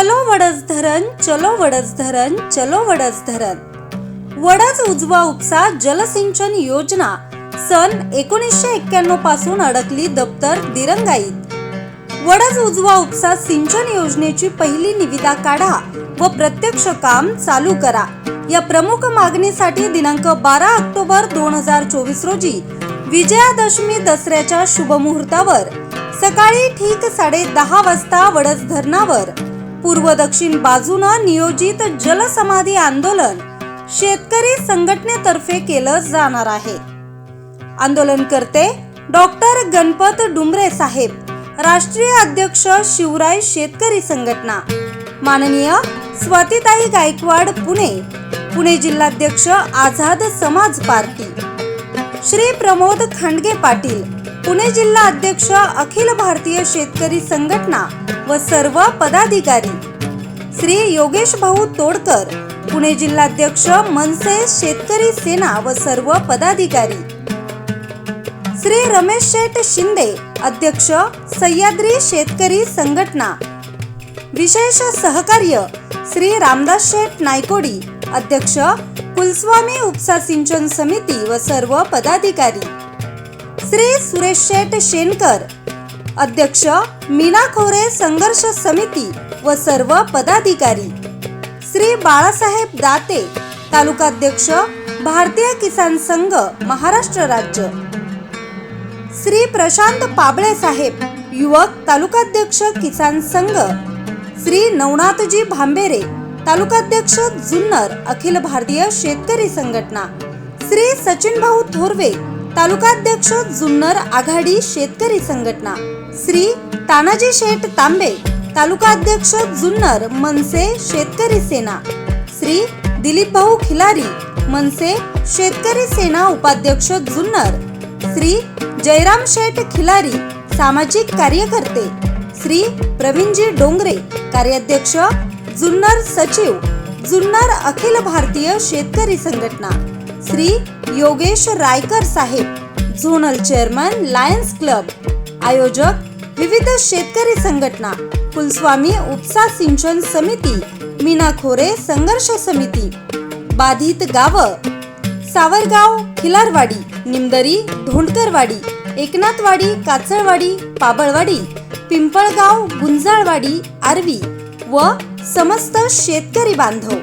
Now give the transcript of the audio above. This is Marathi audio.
चलो वडस धरण चलो वडस धरण चलो वडस धरण. वडस उजवा उपसा जलसिंचन योजना सन एकोणीसशे एक्क्याण्णवपासून अडकली दप्तर दिरंगाईत. वडज उजवा उपसा सिंचन योजनेची पहिली निविदा काढा व प्रत्यक्ष काम चालू करा. या प्रमुख मागणीसाठी दिनांक बारा ऑक्टोबर दोन हजार चोवीस रोजी विजयादशमी दसऱ्याच्या शुभमुहूर्तावर सकाळी ठीक साडे दहा वाजता वडस धरणावर पूर्व दक्षिण बाजूनं नियोजित जलसमाधी आंदोलन शेतकरी संघटनेतर्फे केलं जाणार आहे. आंदोलनकर्ते डॉक्टर गणपत डुमरे साहेब राष्ट्रीय अध्यक्ष शिवराय शेतकरी संघटना माननीय स्वातीताई गायकवाड पुणे पुणे जिल्हाध्यक्ष आझाद समाज पार्टी श्री प्रमोद खांडगे पाटील पुणे जिल्हा अध्यक्ष अखिल भारतीय शेतकरी संघटना व सर्व पदाधिकारी. श्री योगेश भाऊ तोडकर पुणे जिल्हाध्यक्ष मनसे शेतकरी सेना व सर्व पदाधिकारी. श्री रमेश शेठ शिंदे अध्यक्ष सह्याद्री शेतकरी संघटना. विशेष सहकार्य श्री रामदास शेठ नायकोडी अध्यक्ष कुलस्वामी उपसा सिंचन समिती व सर्व पदाधिकारी. श्री सुरेश शेठ शेनकर अध्यक्ष मीना खोरे संघर्ष समिती व सर्व पदाधिकारी. श्री बाळासाहेब दाते तालुकाध्यक्ष भारतीय किसान संघ महाराष्ट्र राज्य. श्री प्रशांत पाबळे साहेब युवक तालुकाध्यक्ष किसान संघ. श्री नवनाथजी भांबेरे तालुकाध्यक्ष जुन्नर अखिल भारतीय शेतकरी संघटना. श्री सचिन भाऊ थोरवे तालुकाध्यक्ष जुन्नर आघाडी शेतकरी संघटना. श्री तानाजी शेठ तांबे तालुकाध्यक्ष जुन्नर मनसे शेतकरी सेना. श्री दिलीप भाऊ खिलारी मनसे शेतकरी सेना उपाध्यक्ष जुन्नर. श्री जयराम शेठ खिलारी सामाजिक कार्यकर्ते. श्री प्रवीणजी डोंगरे कार्याध्यक्ष जुन्नर सचिव. जुन्नर अखिल भारतीय शेतकरी संघटना. श्री योगेश रायकर साहेब झोनल चेअरमन लायन्स क्लब आयोजक विविध शेतकरी संघटना कुलस्वामी उपसा सिंचन समिती मीना खोरे संघर्ष समिती बाधित गावं सावरगाव खिलारवाडी निमदरी धोंडकरवाडी एकनाथवाडी काचळवाडी पाबळवाडी पिंपळगाव गुंजाळवाडी आरवी व समस्त शेतकरी बांधव.